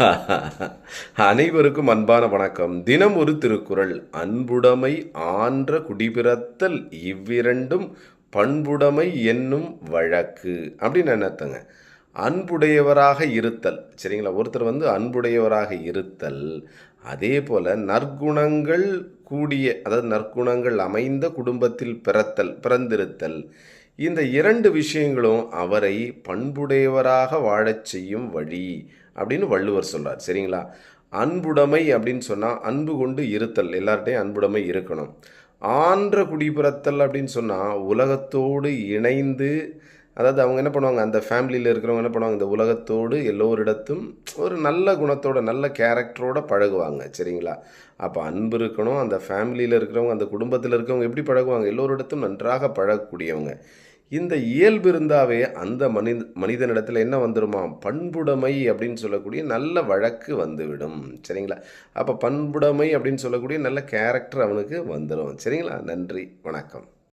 அனைவருக்கும் அன்பான வணக்கம். தினம் ஒரு திருக்குறள். அன்புடைமை ஆன்ற குடிபிறத்தல் இவ்விரண்டும் பண்புடைமை என்னும் வழக்கு. அப்படின்னு என்னத்தங்க அன்புடையவராக இருத்தல். சரிங்களா? ஒருத்தர் வந்து அன்புடையவராக இருத்தல். அதே போல் நற்குணங்கள் கூடிய அதாவது நற்குணங்கள் அமைந்த குடும்பத்தில் பிறத்தல் பிறந்திருத்தல். இந்த இரண்டு விஷயங்களும் அவரை பண்புடையவராக வாழச் செய்யும் வழி அப்படின்னு வள்ளுவர் சொல்கிறார் சரிங்களா? அன்புடைமை அப்படின்னு சொன்னால் அன்பு கொண்டு இருத்தல். எல்லார்ட்டையும் அன்புடைமை இருக்கணும். ஆன்ற குடிபிறத்தல் அப்படின்னு சொன்னால் உலகத்தோடு இணைந்து அதாவது அவங்க என்ன பண்ணுவாங்க அந்த ஃபேமிலியில் இருக்கிறவங்க என்ன பண்ணுவாங்க இந்த உலகத்தோடு எல்லோரிடத்தும் ஒரு நல்ல குணத்தோட நல்ல கேரக்டரோடு பழகுவாங்க சரிங்களா? அப்போ அன்பு இருக்கணும் அந்த ஃபேமிலியில் இருக்கிறவங்க அந்த குடும்பத்தில் இருக்கிறவங்க எப்படி பழகுவாங்க? எல்லோரிடத்தும் நன்றாக பழகக்கூடியவங்க. இந்த இயல்பு இருந்தாவே அந்த மனித மனிதனிடத்தில் என்ன வந்துருமா? பண்புடைமை அப்படின்னு சொல்லக்கூடிய நல்ல வழக்கு வந்துவிடும் சரிங்களா? அப்போ பண்புடைமை அப்படின்னு சொல்லக்கூடிய நல்ல கேரக்டர் அவனுக்கு வந்துடும் சரிங்களா? நன்றி வணக்கம்.